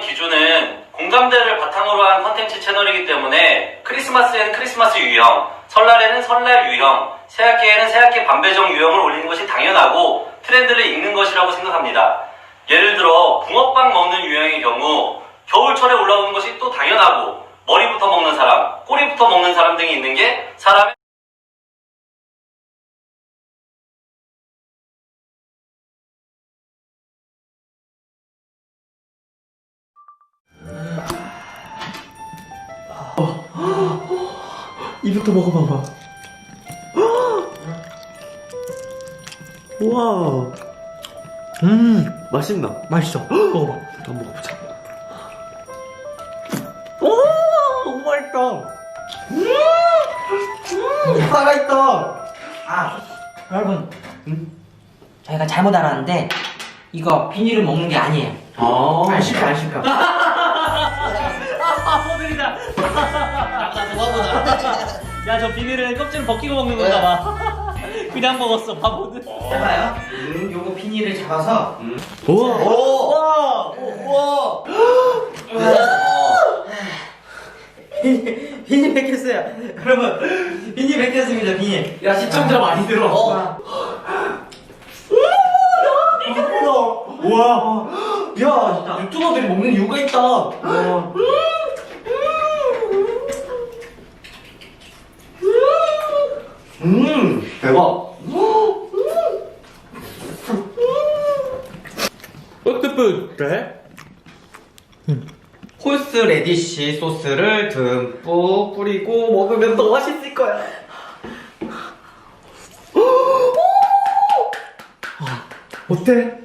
기준은 공감대를 바탕으로 한 컨텐츠 채널이기 때문에 크리스마스에는 크리스마스 유형, 설날에는 설날 유형, 새학기에는 새학기 반배정 유형을 올리는 것이 당연하고 트렌드를 읽는 것이라고 생각합니다. 예를 들어 붕어빵 먹는 유형의 경우 겨울철에 올라오는 것이 또 당연하고 머리부터 먹는 사람, 꼬리부터 먹는 사람 등이 있는 게 사람의 이부터 먹어봐봐. 우와. 음, 맛있나? 맛있어. 먹어봐. 한번 먹어보자. 오, 너무 맛있다. 음, 살아있다. 아, 여러분. 저희가 잘못 알았는데, 이거 비닐을 먹는 게 아니에요. 아, 안 씹혀, 안 씹혀. 호들이다. 야, 저 비닐을 껍질을 벗기고 먹는 건가 봐. 그냥 먹었어, 바보들. 해봐요. 음, 요거 비닐을 잡아서. 우와. 우와! 우와! 비닐 뺏겼어요. 여러분, 비닐 뺏겼습니다, 비닐. 야, 시청자 많이 들어. 어. 우와. 야, 진짜 유튜버들이 먹는 이유가 있다. 음, 대박. 뿌듯뿌듯해? 홀스 레디쉬 소스를 듬뿍 뿌리고 먹으면 더 맛있을 거야. 어때?